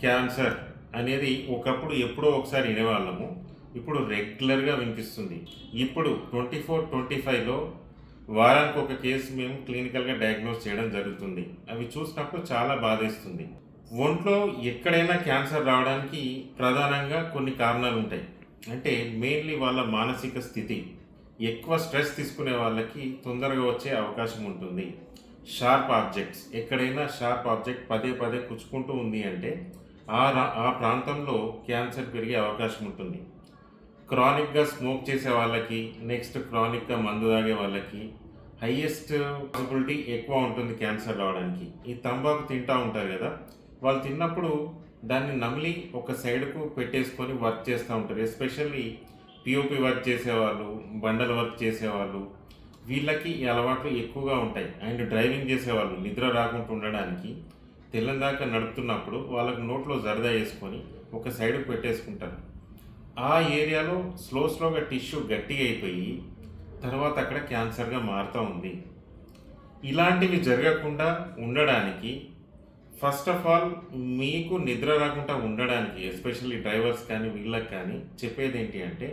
Cancer అనేది ఒకప్పుడు ఎప్పుడో ఒకసారి వినేవాళ్ళము. ఇప్పుడు రెగ్యులర్గా వినిపిస్తుంది. ఇప్పుడు ట్వంటీ ఫోర్ ట్వంటీ ఫైవ్లో వారానికి ఒక కేసు మేము క్లినికల్గా డయాగ్నోస్ చేయడం జరుగుతుంది. అవి చూసినప్పుడు చాలా బాధేస్తుంది. ఒంట్లో ఎక్కడైనా క్యాన్సర్ రావడానికి ప్రధానంగా కొన్ని కారణాలు ఉంటాయి. అంటే మెయిన్లీ వాళ్ళ మానసిక స్థితి. ఎక్కువ స్ట్రెస్ తీసుకునే వాళ్ళకి తొందరగా వచ్చే అవకాశం ఉంటుంది. Sharp objects. ఎక్కడైనా షార్ప్ ఆబ్జెక్ట్ పదే పదే కుచ్చుకుంటూ ఉంది అంటే ఆ రా- ఆ ప్రాంతంలో క్యాన్సర్ పెరిగే అవకాశం ఉంటుంది. క్రానిక్గా స్మోక్ చేసే వాళ్ళకి నెక్స్ట్ క్రానిక్గా మందు తాగే వాళ్ళకి హైయెస్ట్ పాసిబిలిటీ ఎక్కువ ఉంటుంది క్యాన్సర్ రావడానికి. ఈ తంబాకు తింటూ ఉంటారు కదా వాళ్ళు తిన్నప్పుడు దాన్ని నమిలి ఒక సైడ్కు పెట్టేసుకొని వర్క్ చేస్తూ ఉంటారు. ఎస్పెషల్లీ పిఓపి వర్క్ చేసేవాళ్ళు బండల వర్క్ చేసేవాళ్ళు వీళ్ళకి ఈ అలవాట్లు ఎక్కువగా ఉంటాయి. అండ్ డ్రైవింగ్ చేసేవాళ్ళు నిద్ర రాకుండా ఉండడానికి తెల్లందాకా నడుపుతున్నప్పుడు వాళ్ళకు నోట్లో జరదా వేసుకొని ఒక సైడ్కు పెట్టేసుకుంటారు. ఆ ఏరియాలో స్లో స్లోగా టిష్యూ గట్టిగా అయిపోయి తర్వాత అక్కడ క్యాన్సర్గా మారుతూ ఉంది. ఇలాంటివి జరగకుండా ఉండడానికి ఫస్ట్ ఆఫ్ ఆల్ మీకు నిద్ర రాకుండా ఉండడానికి ఎస్పెషల్లీ డ్రైవర్స్ కానీ వీళ్ళకి కానీ చెప్పేది ఏంటి అంటే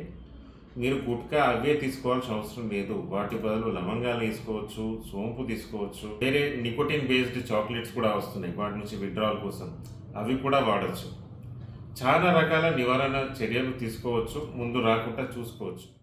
మీరు గుట్కా అవే తీసుకోవాల్సిన అవసరం లేదు. వాటి బదులు లవంగాలు వేసుకోవచ్చు సోంపు తీసుకోవచ్చు. వేరే నికోటిన్ బేస్డ్ చాక్లెట్స్ కూడా వస్తున్నాయి. వాటి నుంచి విడ్రావల్ కోసం. అవి కూడా వాడచ్చు. చాలా రకాల నివారణ చర్యలు తీసుకోవచ్చు. ముందు రాకుండా చూసుకోవచ్చు.